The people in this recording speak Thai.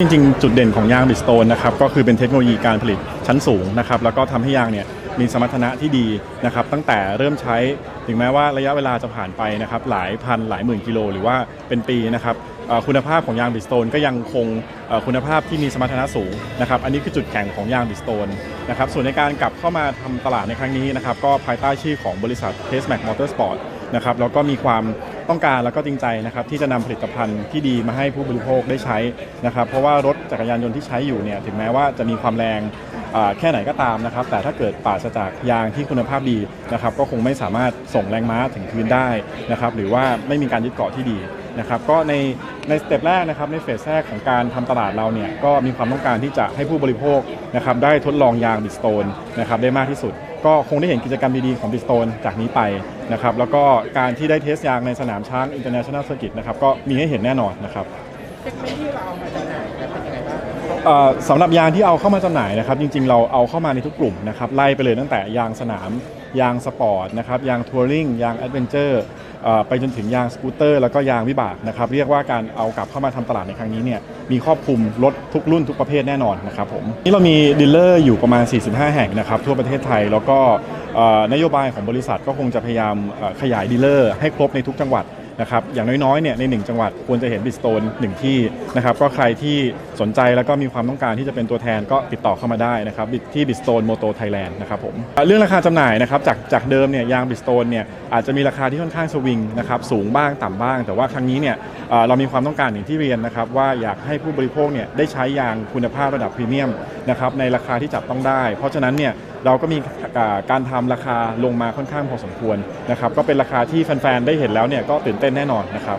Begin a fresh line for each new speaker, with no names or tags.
จริงๆ จุดเด่นของยางบิสโตนนะครับก็คือเป็นเทคโนโลยีการผลิตชั้นสูงนะครับแล้วก็ทำให้ยางเนี่ยมีสมรรถนะที่ดีนะครับตั้งแต่เริ่มใช้ถึงแม้ว่าระยะเวลาจะผ่านไปนะครับหลายพันหลายหมื่นกิโลหรือว่าเป็นปีนะครับคุณภาพของยางบิสโตนก็ยังคงคุณภาพที่มีสมรรถนะสูงนะครับอันนี้คือจุดแข็งของยางบิสโตนนะครับส่วนในการกลับเข้ามาทำตลาดในครั้งนี้นะครับก็ภายใต้ชื่อของบริษัท t e s t m a c Motorsport นะครับแล้วก็มีความ ต้องการแล้วก็จริงใจนะครับที่จะนำผลิตภัณฑ์ที่ดีมาให้ผู้บริโภคได้ใช้นะครับเพราะว่ารถจักรยานยนต์ที่ใช้อยู่เนี่ยถึงแม้ว่าจะมีความแรงแค่ไหนก็ตามนะครับ แต่ถ้าเกิดปราศจากยางที่คุณภาพดีนะครับ ก็คงไม่สามารถส่งแรงม้าถึงพื้นได้นะครับ หรือว่าไม่มีการยึดเกาะที่ดีนะครับ ก็ในในสเต็ปแรกนะครับในเฟสแรกของการทำตลาดเราเนี่ยก็มีความต้องการที่จะให้ผู้บริโภคนะครับได้ทดลองยางบิสโตนนะครับได้มากที่สุด ก็คงได้เห็นกิจกรรมดีๆของบิสโตนจากนี้ไปนะครับแล้วก็การที่ได้เทสยางในสนามช้างอินเตอร์เนชั่นแนล
เซอร์กิตนะครับก็มีให้เห็นแน่นอนนะครับ
สำหรับยางที่เอาเข้ามาจำหน่ายนะครับจริงๆ เราเอาเข้ามาในทุกกลุ่มนะครับไล่ไปเลยตั้งแต่ยางสนาม ยางสปอร์ตนะครับยางทัวริงยางแอดเวนเจอร์ไปจนถึงยางสกูตเตอร์แล้วก็ยางวิบากนะครับเรียกว่าการเอากลับเข้ามาทำตลาดในครั้งนี้เนี่ยมีครอบคลุมรถทุกรุ่นทุกประเภทแน่นอนนะครับผมนี่เรามีดีลเลอร์อยู่ประมาณ 45 แห่งนะครับทั่วประเทศไทยแล้วก็นโยบายของบริษัทก็คงจะพยายามขยายดีลเลอร์ให้ครบในทุกจังหวัด นะครับอย่างน้อยๆเนี่ยใน 1 จังหวัดควรจะเห็นบิสโตนหนึ่งที่นะครับก็ใครที่สนใจแล้วก็มีความต้องการที่จะเป็นตัวแทนก็ติดต่อเข้ามาได้นะครับที่บิสโตนโมโตไทยแลนด์นะครับผมเรื่องราคาจำหน่ายนะครับจากจากเดิมเนี่ยยางบิสโตนเนี่ยอาจจะมีราคาที่ค่อนข้างสวิงนะครับสูงบ้างต่ำบ้าง แต่ว่าครั้งนี้เนี่ยเรามีความต้องการอย่างที่เรียนนะครับว่าอยากให้ผู้บริโภคเนี่ยได้ใช้ยางคุณภาพระดับพรีเมียม นะครับในราคาที่จับต้องได้ เพราะฉะนั้นเนี่ยเราก็มีการทำราคาลงมาค่อนข้างพอสมควรนะครับก็เป็นราคาที่แฟนๆได้เห็นแล้วเนี่ยก็ตื่นเต้นแน่นอนนะครับ